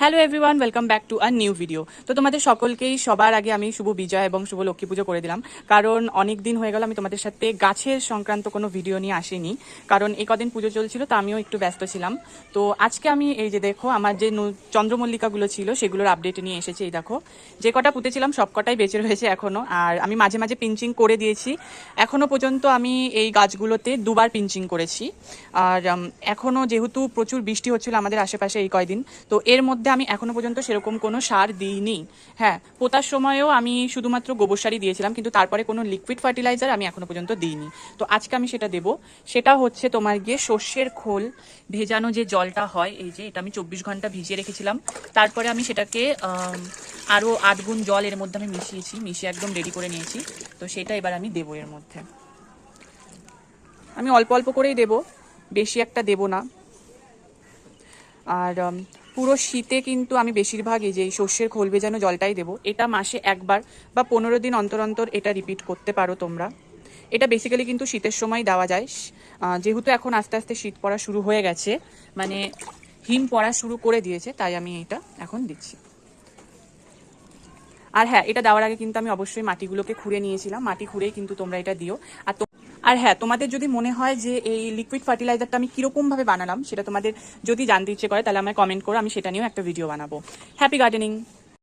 Hello everyone welcome back to a new video তো তোমাদের সকলকেই সবার আগে আমি শুভ বিজয় এবং শুভ লক্ষ্মী পুজো করে দিলাম। কারণ অনেক দিন হয়ে গেল, আমি তোমাদের সাথে গাছের সংক্রান্ত কোনো ভিডিও নিয়ে আসিনি। কারণ এই কদিন পুজো চলছিল, তো আমিও একটু ব্যস্ত ছিলাম। তো আজকে আমি এই যে দেখো, আমার যে চন্দ্রমল্লিকাগুলো ছিল, সেগুলোর আপডেট নিয়ে এসেছে এই দেখো। যে কটা পুঁতেছিলাম, সব কটাই বেঁচে রয়েছে এখনও আর আমি মাঝে মাঝে পিঞ্চিং করে দিয়েছি। এখনও পর্যন্ত আমি এই গাছগুলোতে দুবার পিঞ্চিং করেছি। আর এখনও যেহেতু প্রচুর বৃষ্টি হচ্ছিল আমাদের আশেপাশে এই কয়দিন, তো এর মধ্যে আমি এখনও পর্যন্ত সেরকম কোনো সার দিইনি। হ্যাঁ পোতার সময়েও আমি শুধুমাত্র গোবর সারই দিয়েছিলাম, কিন্তু তারপরে কোনো লিকুইড ফার্টিলাইজার আমি এখনও পর্যন্ত দিইনি। তো আজকে আমি সেটা দেব। সেটা হচ্ছে তোমার গিয়ে শস্যের খোল, ভেজানো যে জলটা হয়, এই যে এটা আমি চব্বিশ ঘণ্টা ভিজিয়ে রেখেছিলাম। তারপরে আমি সেটাকে আরও আরও আট গুণ জল এর মধ্যে আমি মিশিয়েছি, মিশিয়ে একদম রেডি করে নিয়েছি। তো সেটা এবার আমি দেবো এর মধ্যে। আমি অল্প অল্প করেই দেব, বেশি একটা দেব না। আর পুরো শীতে কিন্তু আমি বেশিরভাগ এই যে সর্ষের খোল ভেজানো জলটাই দেবো, এটা মাসে একবার বা পনেরো দিন অন্তর অন্তর এটা রিপিট করতে পারো তোমরা। এটা বেসিক্যালি কিন্তু শীতের সময় দেওয়া যায়। যেহেতু এখন আস্তে আস্তে শীত পড়া শুরু হয়ে গেছে মানে হিম পড়া শুরু করে দিয়েছে, তাই আমি এটা এখন দিচ্ছি। আর হ্যাঁ এটা দেওয়ার আগে কিন্তু আমি অবশ্যই মাটিগুলোকে খুঁড়ে নিয়েছিলাম। মাটি খুঁড়েই কিন্তু তোমরা এটা দিও। আর আর হ্যাঁ তোমাদের যদি মনে হয় যে এই লিকুইড ফার্টিলাইজারটা আমি কীরকম ভাবে বানালাম, সেটা তোমাদের যদি জানতে ইচ্ছে করে, তাহলে আমায় কমেন্ট করো, আমি সেটা নিয়েও একটা ভিডিও বানাবো। Happy gardening